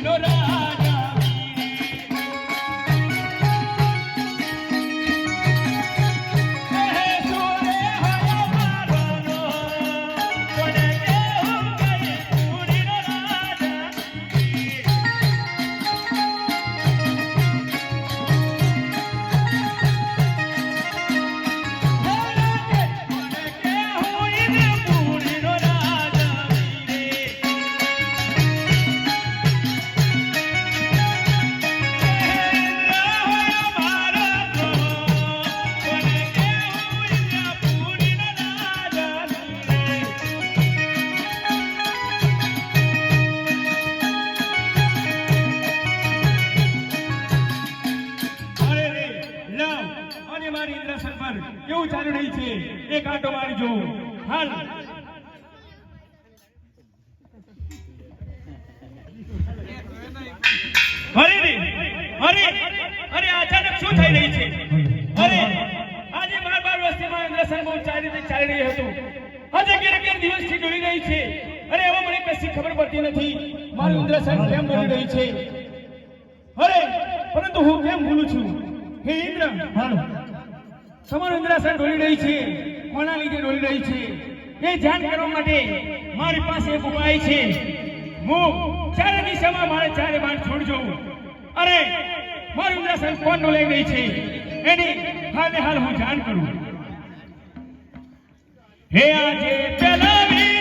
પૂરીનો રાજા છે એક આંટો મારી જોઉં હાલ. અરે રે અરે અરે અચાનક શું થઈ રહી છે? અરે આજે બાર વસ્તીમાં ઇન્દ્રસન બહુ ચાલી રીતે ચાલી રહ્યું હતું. આજે ક્યારે ક્યારે દિવસથી ડોલી રહી છે. અરે એમાં મને કશી ખબર પડતી નથી. મારું ઇન્દ્રસન કેમ બની રહી છે? અરે પરંતુ હું કેમ ભૂલું છું? હે ઇન્દ્ર હા. તમારું ઇન્દ્રાસન ડોલી રહી છે. કોના લીધે ડોલી રહી છે? એ જાણ કરવા માટે મારી પાસે એક ઉપાય છે. હું ચારે દિશામાં મારે ચારે બાર છોડજો અરે, મારું ઇન્દ્રાસન કોણ ડોલાઈ રહી છે? એની હાલે હાલ હું જાણ કરું. હે આજે પેલા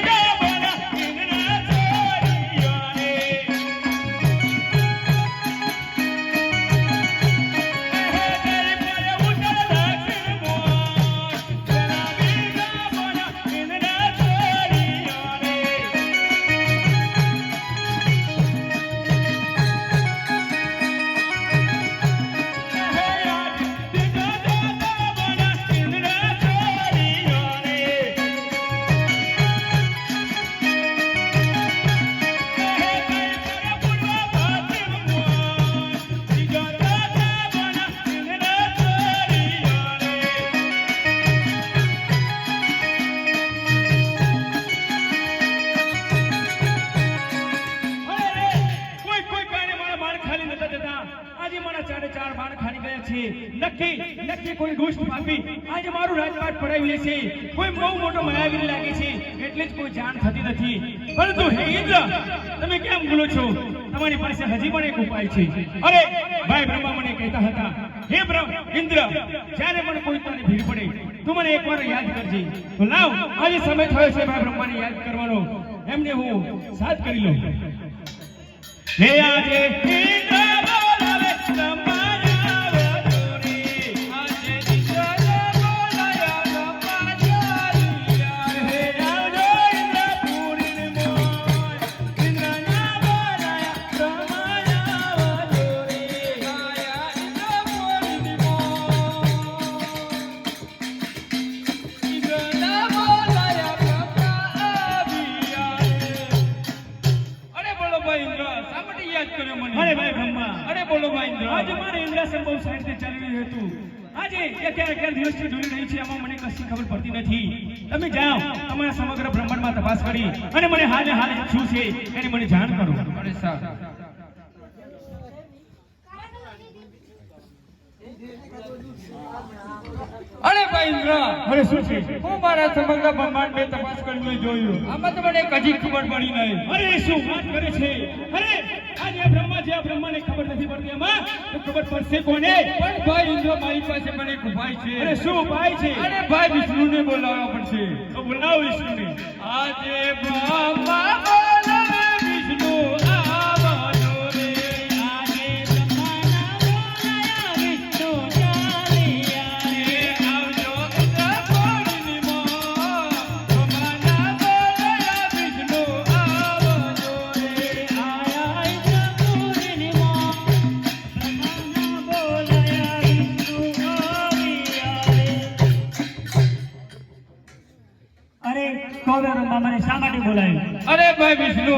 મારું છીએ. કોઈ બહુ મોટો માયાવીર લાગે છે, એટલે જ કોઈ જાણ થતી નથી. પરંતુ હે ઇન્દ્ર, તમે કેમ ભૂલો છો? તમારી પાસે હજી પણ એક ઉપાય છે. અરે, ભાઈ બ્રહ્મા મને કહેતા હતા, હે ઇન્દ્ર, જ્યારે પણ કોઈ તને ભીડ પડે, તું મને એકવાર યાદ કરજે. તો લાવ, આજે સમય થયો છે ભાઈ બ્રહ્માને યાદ કરવાનો. એમને હું સાથ કરી લઉં. હે આજે ઇન્દ્ર! ઇન્દ્ર ઇન્દ્રાસન બહુ સારી રીતે ચાલી રહ્યું હતું આજે અગિયાર અગિયાર દિવસથી જોડી રહી છે એમાં મને કશી ખબર પડતી નથી. તમે જાઓ તમારા સમગ્ર બ્રહ્માંડમાં તપાસ કરી અને મને હાલે હાલ શું છે એની મને જાણ કરો. અરે સાહેબ અરે ભાઈ ઇન્દ્ર અરે શું છે? હું મારા સમગ્ર બ્રહ્માંડ તપાસ કરીને જોયું. આમાં તો મને કજી ખબર પડી નહીં. અરે શું વાત કરે છે? અરે છે આ બ્રહ્માને ખબર નથી પડતી. એમાં તો ખબર પડશે કોને? પણ ભાઈ ઇન્દ્ર મારી પાસે મને એક ઉપાય છે. અરે શું ઉપાય છે? અરે ભાઈ વિષ્ણુને બોલાવવા પડશે. તો બોલાવો વિષ્ણુને. આજે બ્રહ્મા ભાઈ વિષ્ણુ,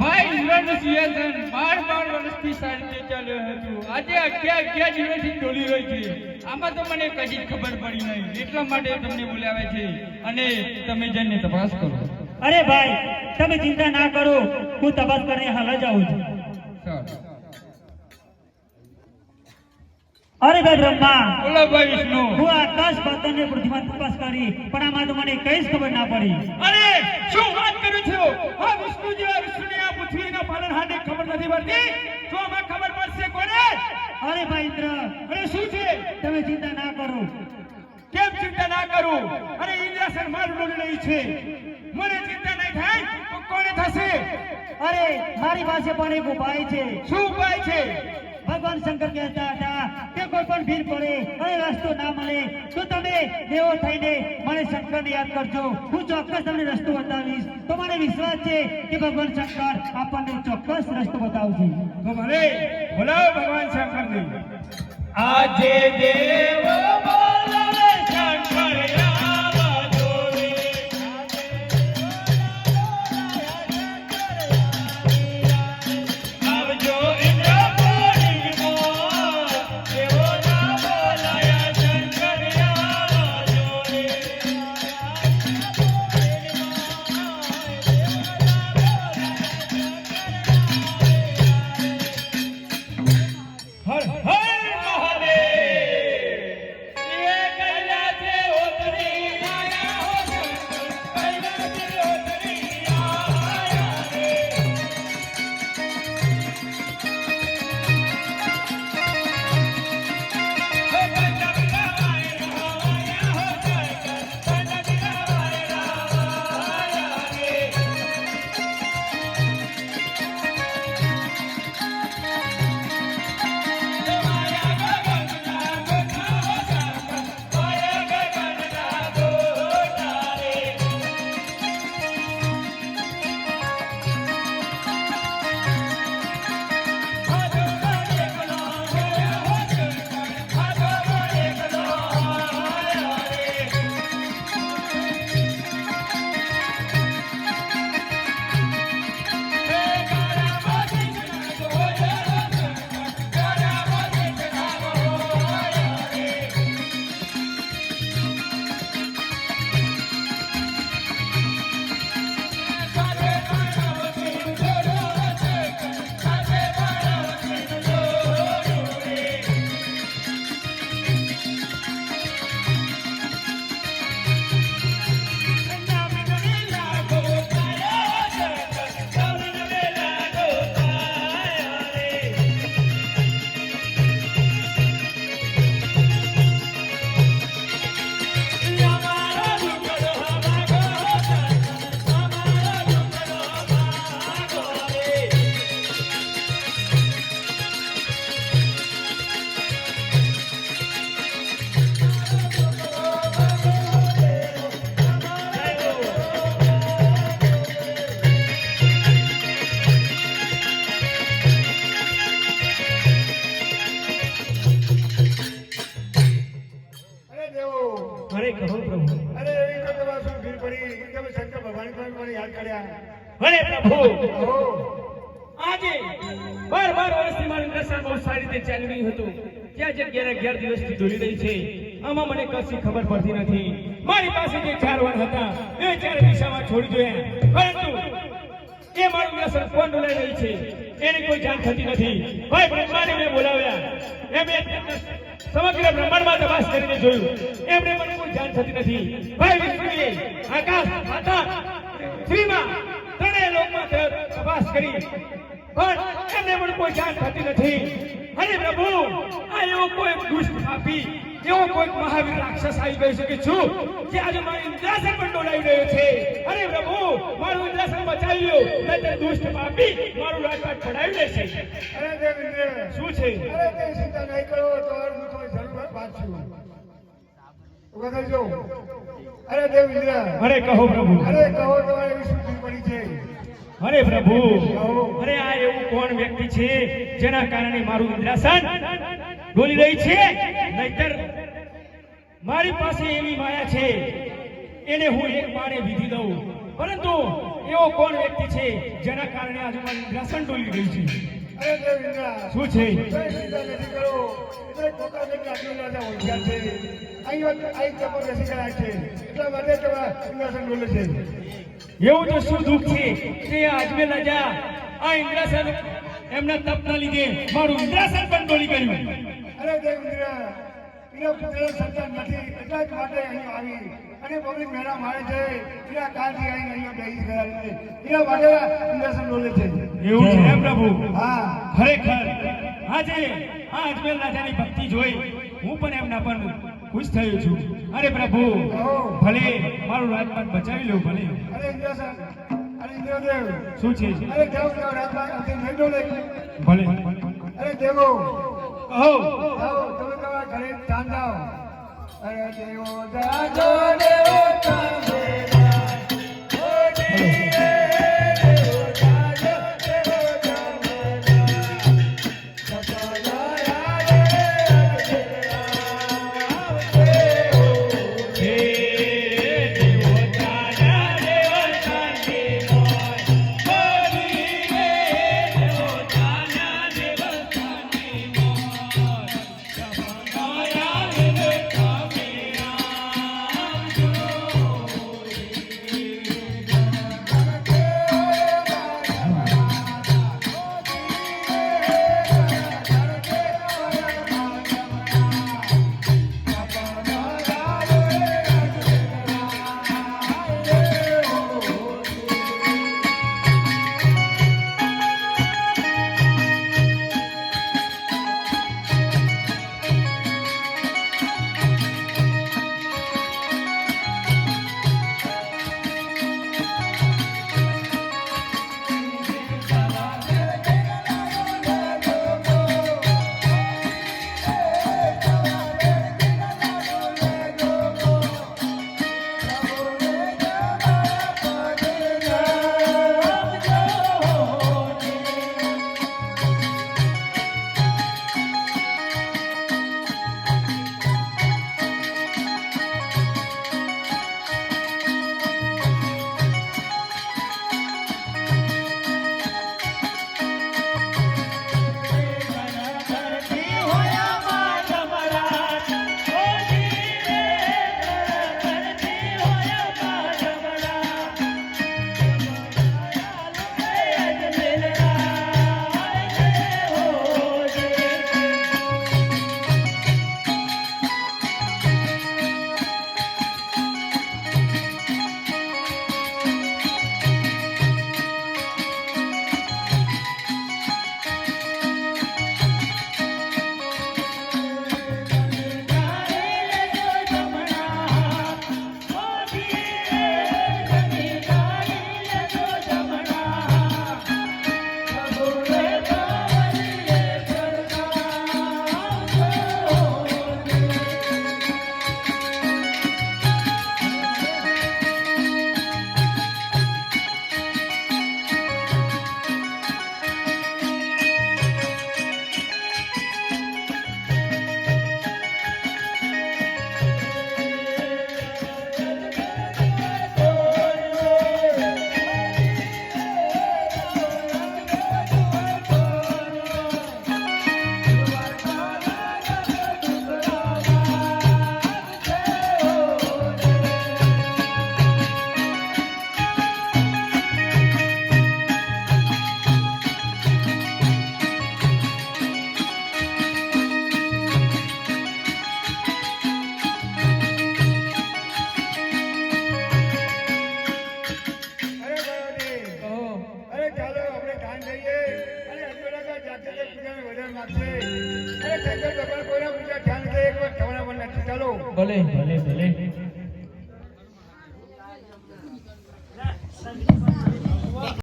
ભાઈ ઇન્દ્રનું સિંહાસન, બાર બાર વર્ષથી સારી ચાલ્યું હતું. આજે અગિયાર અગિયાર દિવસથી ડોલી રહી છે. આમાં તો મને કશી ખબર પડી નહીં. એટલા માટે તમને બોલાવે છે અને તમે જઈને તપાસ કરો. અરે ભાઈ, તમે ચિંતા ના કરો. હું તપાસ કરીને હાલ જ છું. અરે ભાઈ બ્રહ્મા. બોલો ભાઈ વિષ્ણુ. હું આકાશ પાતાળને પૃથ્વીમાં તપાસ કરી પણ આમાં તો મને કઈ જ ખબર ના પડી. અરે શું વાત કરું છું? હા વિષ્ણુ જેવા વિષ્ણુને આ પૃથ્વીના પાલનહારને ખબર નથી પડતી. તો આમાં ખબર પડશે કોને? અરે ભાઈ ઇન્દ્ર અરે શું છે? તમે ચિંતા ના કરો. કેમ ચિંતા ના કરું? અરે ઇન્દ્રાસન મારું ડોલી રહી છે. મને ચિંતા નહીં કોને થશે? અરે મારી પાસે પણ એક ઉપાય છે. શું ઉપાય છે? ભગવાન શંકર કહેતા હતા કે કોઈ પણ ભીડ પડે અને રસ્તો ના મળે તો તમે દેવો થઈને મને શંકરને યાદ કરજો. હું ચોક્કસ તમને રસ્તો બતાવીશ. તો મને વિશ્વાસ છે કે ભગવાન શંકર આપણને ચોક્કસ રસ્તો બતાવશે? તો ભલે બોલાવો ભગવાન શંકરને. આજે દેવ મને કર્યા. અરે પ્રભુ. આજે બાર બાર વર્ષથી મારું દર્શન બહુ સારી રીતે ચાલી રહ્યું હતું. જ્યાં જગ્યાએ અગિયાર દિવસથી દોરી રહી છે, આમાં મને કશી ખબર પડતી નથી. મારી પાસે જે ચાર વન હતા, એ ચાર દિશામાં છોડી જોયા. પરંતુ એ મારું દર્શન કોણ ડોલાઈ રહી છે, એની કોઈ જાણ થતી નથી. ભાઈ બ્રહ્માદેવને બોલાવ્યા. એમણે સમગ્ર બ્રહ્માંડમાં તપાસ કરીને જોયું. એમને મને કોઈ જાણ થતી નથી. ભાઈ વિષ્ણુએ આકાશ પાતાળ શ્રીમાં ત્રણેય લોકમાં તપાસ કરી પણ એમને પણ કોઈ જાણ થતી નથી. અરે પ્રભુ આ એવો કોઈ દુષ્ટ પાપી એવો કોઈ મહાવીર રાક્ષસ આવી ગયો છે કે છું જે આજે મારું ઇન્દ્રાસન પણ ડોલાવી રહ્યો છે. અરે પ્રભુ મારું ઇન્દ્રાસન બચાવી લો નહીંતર દુષ્ટ પાપી મારું રાજપાટ પડાવી લેશે. અરે દેવ ઇન્દ્ર શું છે? અરે તે ચિંતા નહીં કરો તો હું કોઈ જરૂર પાછું. વગર થજો અરે દેવ ઇન્દ્ર અરે કહો પ્રભુ. અરે કહો તમારે એવી પડી છે? અરે પ્રભુ અરે આ એવું કોણ વ્યક્તિ છે જેના કારણે મારું ઇન્દ્રાસન ડોલી રહી છે? નહીતર મારી પાસે એવી માયા છે એને હું એક બાણે વિધી દઉં. પરંતુ એવો કોણ વ્યક્તિ છે જેના કારણે આજે મારું ઇન્દ્રાસન ડોલી રહી છે? શું છે. અહીં અહીં બેસી ગયા છે? એટલા માટે તમારા સિંહાસન બોલે છે? એવું તો શું દુઃખ છે? તે આજમે રાજા આ ઇન્દ્રાસન એમના તપના લીધે મારું ઇન્દ્રાસન પણ બોલી કર્યું. અરે દેવેન્દ્ર એનો પુત્ર સંતાન નથી એટલા જ માટે અહીં આવી. અને પબ્લિક મેળા મારે છે. એના કારથી અહીં અહીંયા બેસી ગયા છે. એના માટે ઇન્જેક્શન ડોલે છે. એવું છે પ્રભુ? હા. ખરેખર. આજે આ અજમેર રાજાની ભક્તિ જોઈ હું પણ એમના પર ખુશ થયો છું. અરે પ્રભુ ભલે મારું રાજપાટ બચાવી લો ભલે. શું છે ભલે. અરે દેવો. કહો તમે તમારા ઘરે ચાંદ જાઓ અરે દેવો દેવો